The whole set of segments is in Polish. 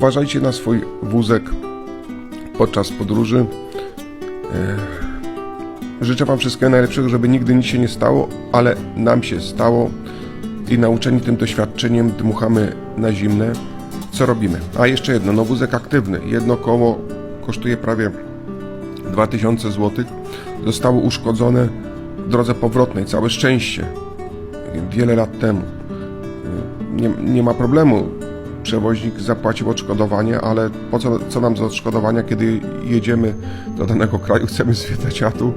Uważajcie na swój wózek podczas podróży. E, Życzę Wam wszystkiego najlepszego, żeby nigdy nic się nie stało, ale nam się stało i nauczeni tym doświadczeniem dmuchamy na zimne. Co robimy? A jeszcze jedno, no wózek aktywny. Jedno koło kosztuje prawie 2000 zł. Zostało uszkodzone w drodze powrotnej. Całe szczęście. Wiele lat temu. Nie, nie ma problemu. Przewoźnik zapłacił odszkodowanie, ale po co, co nam za odszkodowania, kiedy jedziemy do danego kraju, chcemy zwiedzać, a tu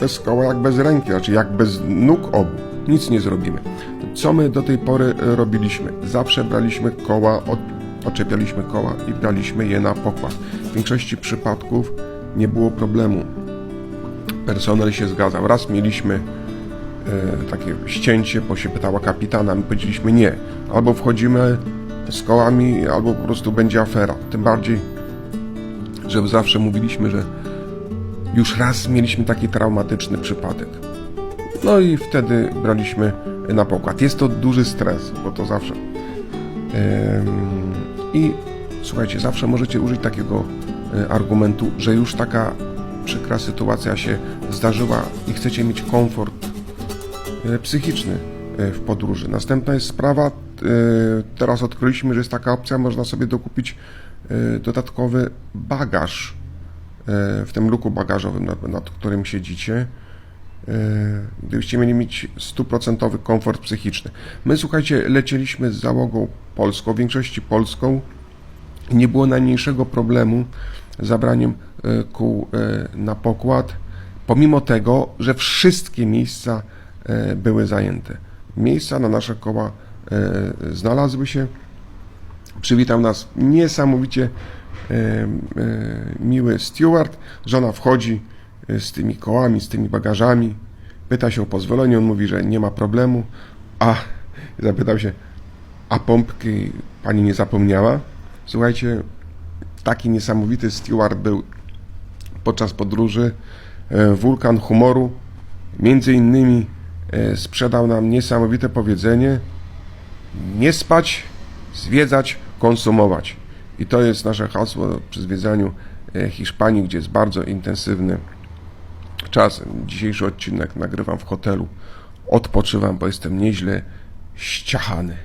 bez koła jak bez ręki, znaczy jak bez nóg obu. Nic nie zrobimy. Co my do tej pory e, robiliśmy? Zawsze braliśmy koła, od, odczepialiśmy koła i braliśmy je na pokład. W większości przypadków nie było problemu. Personel się zgadzał. Raz mieliśmy takie ścięcie, bo się pytała kapitana, my powiedzieliśmy nie. Albo wchodzimy z kołami, albo po prostu będzie afera. Tym bardziej, że zawsze mówiliśmy, że już raz mieliśmy taki traumatyczny przypadek. No i wtedy braliśmy na pokład. Jest to duży stres, bo to zawsze. I słuchajcie, zawsze możecie użyć takiego e, argumentu, że już taka przykra sytuacja się zdarzyła i chcecie mieć komfort e, psychiczny e, w podróży. Następna jest sprawa, e, teraz odkryliśmy, że jest taka opcja, można sobie dokupić e, dodatkowy bagaż e, w tym luku bagażowym, nad, którym siedzicie. E, Gdybyście mieli mieć stuprocentowy komfort psychiczny. My, słuchajcie, lecieliśmy z załogą polską, w większości polską. Nie było najmniejszego problemu z zabraniem e, kół e, na pokład, pomimo tego, że wszystkie miejsca e, były zajęte. Miejsca na nasze koła e, znalazły się. Przywitał nas niesamowicie e, e, miły steward. Żona wchodzi e, z tymi kołami, z tymi bagażami. Pyta się o pozwolenie. On mówi, że nie ma problemu. A zapytał się, a pompki pani nie zapomniała? Słuchajcie, taki niesamowity steward był podczas podróży. E, Wulkan humoru. Między innymi e, sprzedał nam niesamowite powiedzenie: nie spać, zwiedzać, konsumować. I to jest nasze hasło przy zwiedzaniu e, Hiszpanii, gdzie jest bardzo intensywny czas. Dzisiejszy odcinek nagrywam w hotelu. Odpoczywam, bo jestem nieźle ściachany.